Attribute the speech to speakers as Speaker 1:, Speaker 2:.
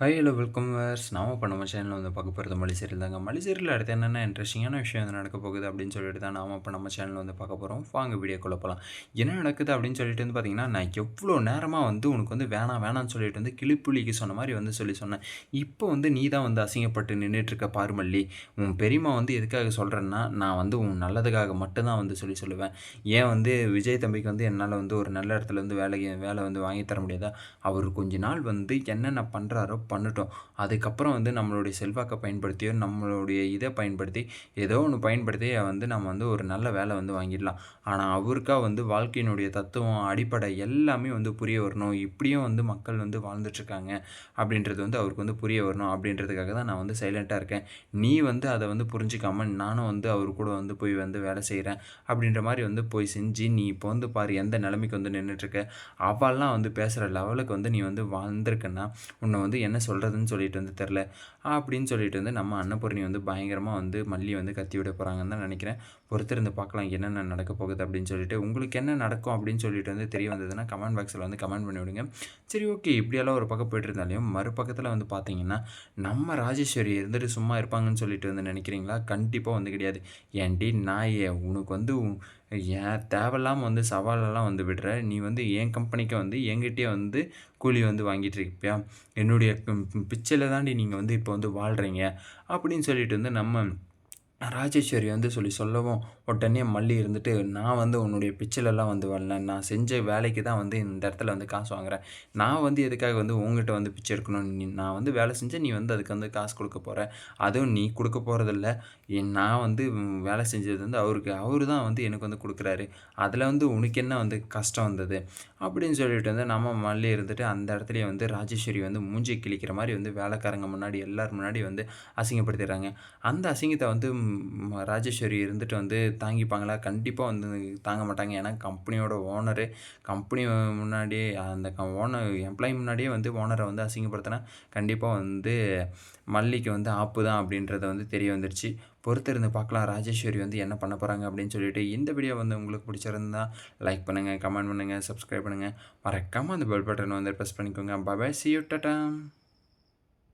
Speaker 1: Hi hello welcome verse நாம இப்போ நம்ம சேனலில் வந்து பார்க்க போகிறது மலிசேரியில் தாங்க. மலிசேரியில் அடுத்து என்னென்ன இன்ட்ரெஸ்டிங்கான விஷயம் வந்து நடக்க போகுது அப்படின்னு சொல்லிட்டு தான் நாம இப்போ நம்ம சேனலில் வந்து பார்க்க போகிறோம் வாங்க வீடியோக்குள்ள போகலாம் என்ன நடக்குது அப்படின்னு சொல்லிட்டு வந்து பார்த்தீங்கன்னா நான் எவ்வளோ நேரமாக வந்து உனக்கு வந்து வேணாம் வேணாம்னு சொல்லிட்டு வந்து கிளிப்புலிக்கு சொன்ன மாதிரி வந்து சொல்லி சொன்னேன். இப்போ வந்து நீ தான் வந்து அசிங்கப்பட்டு நின்றுட்டுருக்க பாருமல்லி உன் பெரியம்மா வந்து எதுக்காக சொல்கிறேன்னா நான் வந்து உன் நல்லதுக்காக மட்டும்தான் வந்து சொல்லி சொல்லுவேன். ஏன் வந்து விஜய் தம்பிக்கு வந்து என்னால் வந்து ஒரு நல்ல இடத்துல வந்து வேலை வேலை வந்து வாங்கி தர முடியாதா? அவர் கொஞ்ச நாள் வந்து என்னென்ன பண்ணுறாரோ பண்ணட்டும். அதுக்கப்புறம் வந்து நம்மளுடைய செல்வாக்கை பயன்படுத்தியோ நம்மளுடைய இதை பயன்படுத்தி ஏதோ ஒன்று பயன்படுத்தி வந்து நம்ம வந்து ஒரு நல்ல வேலை வந்து வாங்கிடலாம். ஆனால் அவருக்காக வந்து வாழ்க்கையினுடைய தத்துவம் அடிப்படை எல்லாமே வந்து புரிய வரணும். இப்படியும் வந்து மக்கள் வந்து வாழ்ந்துட்டுருக்காங்க அப்படின்றது வந்து அவருக்கு வந்து புரிய வரணும் அப்படின்றதுக்காக தான் நான் வந்து சைலண்ட்டாக இருக்கேன். நீ வந்து அதை வந்து புரிஞ்சிக்காமல் நானும் வந்து அவர் கூட வந்து போய் வந்து வேலை செய்கிறேன் அப்படின்ற மாதிரி வந்து போய் செஞ்சு நீ இப்போ வந்து பாரு எந்த நிலைமைக்கு வந்து நின்றுட்டுருக்க அவள்லாம் வந்து பேசுகிற லெவலுக்கு வந்து நீ வந்து வாழ்ந்திருக்கன்னா உன்னை வந்து என்ன என்ன சொல்கிறதுன்னு சொல்லிட்டு வந்து தெரில. அப்படின்னு சொல்லிட்டு வந்து நம்ம அன்னபூர்ணி வந்து பயங்கரமாக வந்து மல்லி வந்து கத்தி விட போகிறாங்கன்னு தான் நினைக்கிறேன். பொறுத்திருந்து பார்க்கலாம் என்னென்ன நடக்க போகுது அப்படின்னு சொல்லிட்டு. உங்களுக்கு என்ன நடக்கும் அப்படின்னு சொல்லிட்டு வந்து தெரிய வந்ததுன்னா கமெண்ட் பாக்ஸில் வந்து கமெண்ட் பண்ணி விடுங்க சரி ஓகே இப்படியெல்லாம் ஒரு பக்கம் போயிட்டு இருந்தாலையும் மறுபக்கத்தில் வந்து பார்த்தீங்கன்னா நம்ம ராஜேஸ்வரி இருந்துட்டு சும்மா இருப்பாங்கன்னு சொல்லிட்டு வந்து நினைக்கிறீங்களா? கண்டிப்பாக வந்து கிடையாது. ஏன்டி நாயே உனக்கு வந்து ஏன் தேவையில்லாமல் வந்து சவாலெல்லாம் வந்து விடுற? நீ வந்து என் கம்பெனிக்கு வந்து என்கிட்டயே வந்து கூலி வந்து வாங்கிட்டு இருப்பியா என்னுடைய பிச்சையில் தாண்டி நீங்கள் வந்து இப்போ வந்து வாழ்கிறீங்க அப்படின்னு சொல்லிட்டு வந்து நம்ம ராஜேஸ்வரி வந்து சொல்லி சொல்லவும் உடனே மல்லி இருந்துட்டு நான் வந்து உன்னுடைய பிச்சிலெல்லாம் வந்து வரல. நான் செஞ்ச வேலைக்கு தான் வந்து இந்த இடத்துல வந்து காசு வாங்குறேன். நான் வந்து எதுக்காக வந்து உங்ககிட்ட வந்து பிச்சை எடுக்கணும் நீ நான் வந்து வேலை செஞ்சேன் நீ வந்து அதுக்கு வந்து காசு கொடுக்க போகிற அதுவும் நீ கொடுக்க போகிறதில்ல நான் வந்து வேலை செஞ்சது வந்து அவருக்கு அவர் தான் வந்து எனக்கு வந்து கொடுக்குறாரு. அதில் வந்து உனக்கு என்ன வந்து கஷ்டம் வந்தது? அப்படின்னு சொல்லிட்டு வந்து நம்ம மல்லி இருந்துட்டு அந்த இடத்துலையே வந்து ராஜேஸ்வரி வந்து மூஞ்சி கிழிக்கிற மாதிரி வந்து வேலைக்காரங்க முன்னாடி எல்லோரும் முன்னாடி வந்து அசிங்கப்படுத்திடுறாங்க. அந்த அசிங்கத்தை வந்து ராஜேஸ்வரி இருந்துட்டு வந்து தாங்கிப்பாங்களா? கண்டிப்பாக வந்து தாங்க மாட்டாங்க. ஏன்னா கம்பெனியோட ஓனரு கம்பெனி முன்னாடியே அந்த ஓனர் எம்ப்ளாயி முன்னாடியே வந்து ஓனரை வந்து அசிங்கப்படுத்தினா கண்டிப்பாக வந்து மல்லிக்கு வந்து ஆப்பு தான் அப்படின்றத வந்து தெரிய வந்துருச்சு. பொறுத்திருந்து பார்க்கலாம் ராஜேஸ்வரி வந்து என்ன பண்ண போகிறாங்க அப்படின்னு சொல்லிட்டு. இந்த வீடியோ வந்து உங்களுக்கு பிடிச்சிருந்தா லைக் பண்ணுங்கள் கமெண்ட் பண்ணுங்கள் சப்ஸ்கிரைப் பண்ணுங்கள் மறக்காமல் அந்த பெல் பட்டன் வந்து ப்ரெஸ் பண்ணிக்கோங்க. பாபாய் சி யூ டட்டாம்